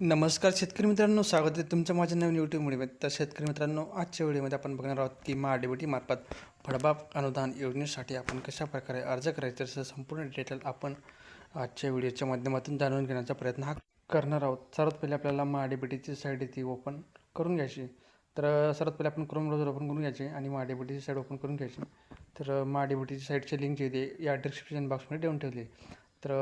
नमस्कार शेतकरी मित्रांनो स्वागत आहे तुमच्या माझ्या नवीन यूट्यूब व्हिडिओमध्ये. तर शेतकरी मित्रांनो आजच्या व्हिडिओमध्ये आपण बघणार आहोत की महाडीबीटी मार्फत फळबाग अनुदान योजनेसाठी आपण कशा प्रकारे अर्ज करायचा असं संपूर्ण डिटेल आपण आजच्या व्हिडिओच्या माध्यमातून जाणून घेण्याचा प्रयत्न हा करणार आहोत. सर्वात पहिले आपल्याला महाडीबीटीची साईड ती ओपन करून घ्यायची. तर सर्वात पहिले आपण क्रोम ब्राउझर ओपन करून घ्यायचे आणि महाडीबीटीची साईड ओपन करून घ्यायची. तर महाडीबीटीची साईडची लिंक जी आहे या डिस्क्रिप्शन बॉक्समध्ये देऊन ठेवली तर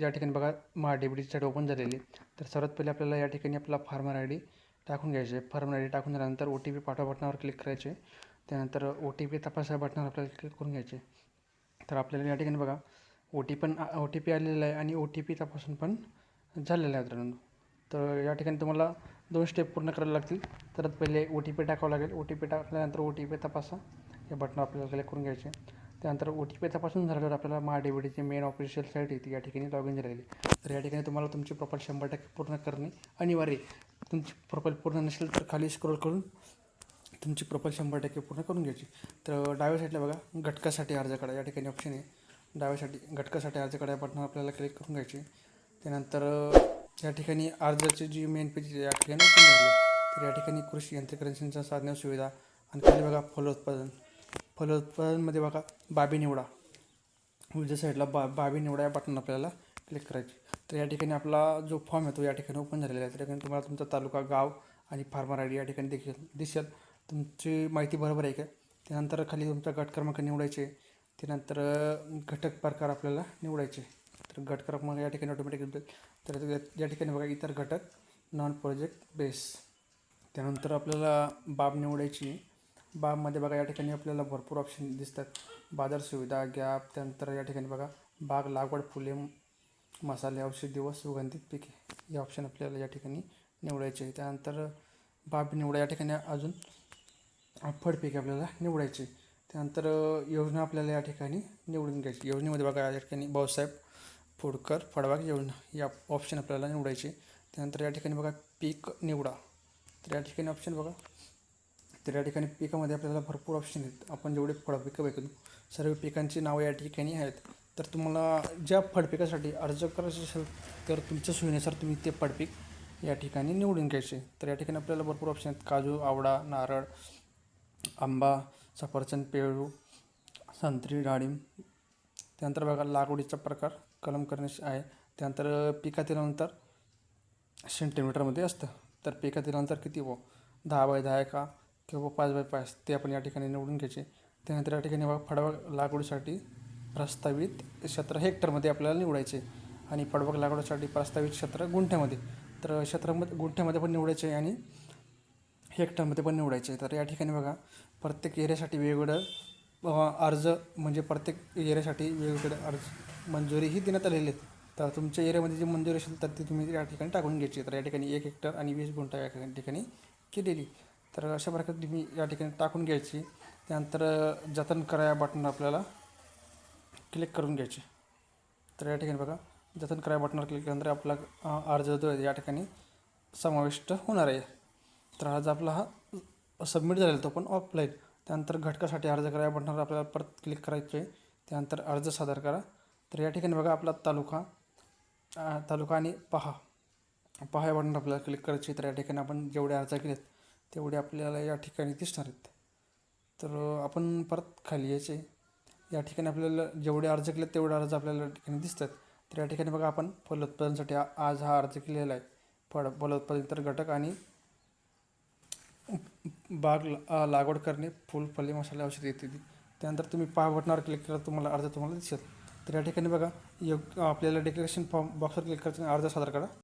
या ठिकाणी बघा महाडीबीटीची साईट ओपन झालेली तर सर्वात पहिले आपल्याला या ठिकाणी आपला फार्मर आय डी टाकून घ्यायचे. फार्मर आय डी टाकून झाल्यानंतर ओ टी पी पाठवा बटनावर क्लिक करायचे. त्यानंतर ओ टी पी तपासा बटनावर आपल्याला क्लिक करून घ्यायचे. तर आपल्याला या ठिकाणी बघा ओ टी पण ओ टी पी आलेला आहे आणि ओ टी पी तपासून पण झालेला आहे मित्रांनो. तर या ठिकाणी तुम्हाला दोन स्टेप पूर्ण करायला लागतील. तर पहिले ओ टी पी टाकावं लागेल. ओ टी पी टाकल्यानंतर ओ टी पी तपासा. या बटनावर आपल्याला क्लिक करून घ्यायचे. त्यानंतर ओ टी पी तपासून झाल्यावर आपल्याला Maha D B main official site आहे ती या ठिकाणी लॉग इन झालेली तर या ठिकाणी तुम्हाला तुमची प्रोफाईल शंभर टक्के पूर्ण करणे अनिवार्य तुमची प्रोफाईल पूर्ण नसेल तर खाली स्क्रोल करून तुमची प्रोफाईल शंभर टक्के पूर्ण करून घ्यायची. तर डाव्या साईडला बघा घटकासाठी अर्ज करा. या ठिकाणी ऑप्शन आहे. डाव्यासाठी घटकासाठी अर्ज करा या आपल्याला क्लिक करून घ्यायची. त्यानंतर या ठिकाणी अर्जाची जी मेन पेज या ठिकाणी तर या ठिकाणी कृषी यंत्रकरणींचा साधन सुविधा आणि खाली बघा फलोत्पादन फलोत्पादनमध्ये म्हणजे बघा बाबी निवडा. उजव्या साईडला बा बाबी निवडा या बटन आपल्याला क्लिक करायची. तर या ठिकाणी आपला जो फॉर्म आहे तो या ठिकाणी ओपन झालेला आहे. त्या ठिकाणी तुम्हाला तुमचा तालुका गाव आणि फार्मर आय डी या ठिकाणी देखील दिसेल. तुमची माहिती बरोबर आहे का? त्यानंतर खाली तुमचा गट क्रमांक निवडायचे. त्यानंतर घटक प्रकार आपल्याला निवडायचे. तर गट क्रमांक या ठिकाणी ऑटोमॅटिक तर या- या ठिकाणी बघा इतर घटक नॉन प्रोजेक्ट बेस त्यानंतर आपल्याला बाब निवडायची. बाबमध्ये बघा या ठिकाणी आपल्याला भरपूर ऑप्शन दिसतात. बाजार सुविधा गॅप त्यानंतर या ठिकाणी बघा बाग लागवड फुले मसाले औषधी व सुगंधित पिके हे ऑप्शन आपल्याला या ठिकाणी निवडायचे आहे. त्यानंतर बाब निवडा या ठिकाणी अजून फळपिके आपल्याला निवडायचे त्यानंतर योजना आपल्याला या ठिकाणी निवडून घ्यायची योजनेमध्ये बघा या ठिकाणी भाऊसाहेब फुडकर फळबाग योजना या ऑप्शन आपल्याला निवडायचे त्यानंतर या ठिकाणी बघा पीक निवडा. तर या ठिकाणी ऑप्शन बघा तर या ठिकाणी पिकामध्ये आपल्याला भरपूर ऑप्शन आहेत. आपण जेवढे फळपिकं बघतो सर्व पिकांची नावं या ठिकाणी आहेत. तर तुम्हाला ज्या फळपिकासाठी अर्ज करायचे असेल तर तुमच्या सोयीनुसार तुम्ही ते फळपीक या ठिकाणी निवडून घ्यायचे. तर या ठिकाणी आपल्याला भरपूर ऑप्शन आहेत. काजू आवडा नारळ आंबा सफरचंद पेरू संत्री डाळिंब. त्यानंतर बघा लागवडीचा प्रकार कलम करण्याचे आहे. त्यानंतर पिकातील अंतर सेंटीमीटरमध्ये असतं. तर पिकातील अंतर किती व? दहा बाय दहा एका. का किंवा पाच बाय पाच ते आपण या ठिकाणी निवडून घ्यायचे. त्यानंतर या ठिकाणी बघा फळबाग लागवडीसाठी प्रस्तावित क्षेत्र हेक्टरमध्ये आपल्याला निवडायचे. आणि फळबाग लागवडीसाठी प्रस्तावित क्षेत्र गुंठ्यामध्ये. तर क्षेत्रामध्ये गुंठ्यामध्ये पण निवडायचे आणि हेक्टरमध्ये पण निवडायचे. तर या ठिकाणी बघा प्रत्येक एरियासाठी वेगवेगळं अर्ज म्हणजे प्रत्येक एरियासाठी वेगवेगळे अर्ज मंजुरीही देण्यात आलेले आहेत. तर तुमच्या एरियामध्ये जी मंजुरी असेल तर ती तुम्ही या ठिकाणी टाकून घ्यायची. तर या ठिकाणी एक हेक्टर आणि वीस गुंठा या ठिकाणी केलेली. तर अशा प्रकारे तुम्ही या ठिकाणी टाकून घ्यायची. त्यानंतर जतन करा या बटन आपल्याला. क्लिक करून घ्यायचे. तर या ठिकाणी बघा जतन करा या बटनावर क्लिक केल्यानंतर आपला अर्ज जो आहे या ठिकाणी समाविष्ट होणार आहे. तर अर्ज आपला हा सबमिट झालेला तो पण ऑफलाईन त्यानंतर घटकासाठी अर्ज करा या बटनावर आपल्याला परत क्लिक करायचे आहे त्यानंतर अर्ज सादर करा. तर या ठिकाणी बघा आपला तालुका तालुका आणि पहा. पहा या बटनावर आपल्याला क्लिक करायची. तर या ठिकाणी आपण जेवढे अर्ज केलेत तेवढे आपल्याला या ठिकाणी दिसणार आहेत. तर आपण परत खाली यायचे. या ठिकाणी आपल्याला जेवढे अर्ज केले तेवढे अर्ज आपल्याला ठिकाणी दिसतात. तर या ठिकाणी बघा आपण फलोत्पादनासाठी आज हा अर्ज केलेला आहे. फळ फलोत्पादन तर घटक आणि बाग ला- लागवड करणे फुल फले मसाले औषधे इत्यादी. त्यानंतर तुम्ही पहा बटनावर क्लिक करा तुम्हाला अर्ज तुम्हाला दिसेल. तर या ठिकाणी बघा योग आपल्याला डिक्लेरेशन फॉर्म बॉक्सवर क्लिक करायचं आणि अर्ज सादर करा.